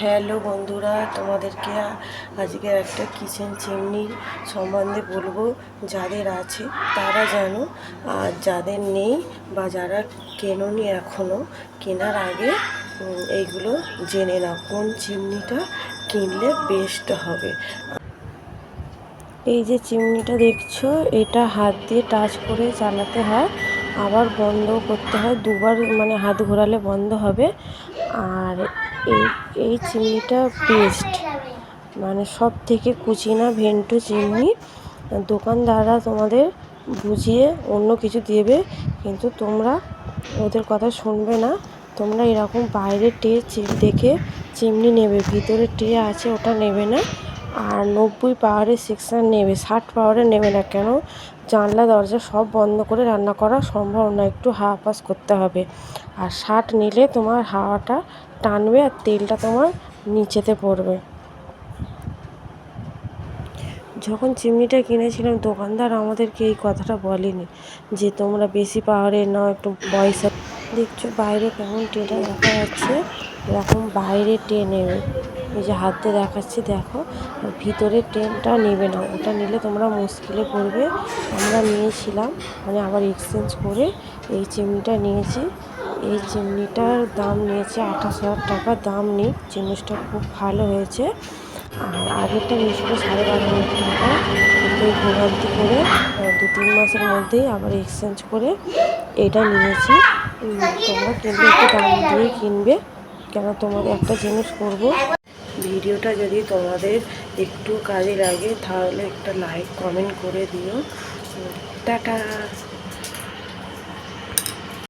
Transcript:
Hello বন্ধুরা, তোমাদেরকে আজকে একটা কিচেন চিমনির সম্বন্ধে বলব। যাদের আছে, তারা জানো, আর যাদের নেই বা যারা কেননি এখনও কেনার আগে এইগুলো জেনে নাও, কোন চিমনিটা কিনলে বেস্ট হবে। এই যে চিমনিটা দেখছ, এটা হাত দিয়ে টাচ করে চালাতে হয়, আবার বন্ধ করতে হয়, দুবার মানে হাত ঘোরালে বন্ধ হবে। আর এই এই চিমনিটা বেস্ট মানে সব থেকে কুচিনা ভেন্টু চিমনি দোকানদাররা তোমাদের বুঝিয়ে অন্য কিছু দেবে, কিন্তু তোমরা ওদের কথা শুনবে না। তোমরা এরকম বাইরে টে দেখে চিমনি নেবে, ভিতরে টে আছে ওটা নেবে না। আর নব্বই পাওয়ারে সেকশান নেবে, ষাট পাওয়ারে নেবে না কেন? জানলা, দরজা সব বন্ধ করে রান্না করা সম্ভব না, একটু হাফ করতে হবে। আর শার্ট নিলে তোমার হাওয়াটা টানবে আর তেলটা তোমার নিচেতে পড়বে। যখন চিমনিটা কিনেছিলাম, দোকানদার আমাদেরকে এই কথাটা বলেনি যে, তোমরা বেশি পাওয়ারে নাও, একটু পয়সা দেখছ, বাইরে কেমন ট্রেটা দেখা যাচ্ছে, এরকম বাইরে ট্রে নেবে এই যে হাতে দেখাচ্ছি, দেখো, ভিতরে ট্রেনটা নেবে না। ওটা নিলে তোমরা মুশকিলে পড়বে। আমরা নিয়েছিলাম মানে আবার এক্সচেঞ্জ করে এই চিমনিটা নিয়েছি। এই চিমনিটার দাম নিয়েছে আঠাশ হাজার টাকা। দাম নেই, জিনিসটা খুব ভালো হয়েছে। আর আগেরটা নিয়েছিল সাড়ে বারো হাজার টাকা। কিন্তু ভোগান্তি করে দু তিন মাসের মধ্যেই আবার এক্সচেঞ্জ করে এটা নিয়েছি। তোমরা কিনলে একটু দাম দিয়ে কিনবে কেন তোমাদের একটা জিনিস করব। ভিডিওটা যদি তোমাদের একটু কাজে লাগে, তাহলে একটা লাইক কমেন্ট করে দিও। টাটা।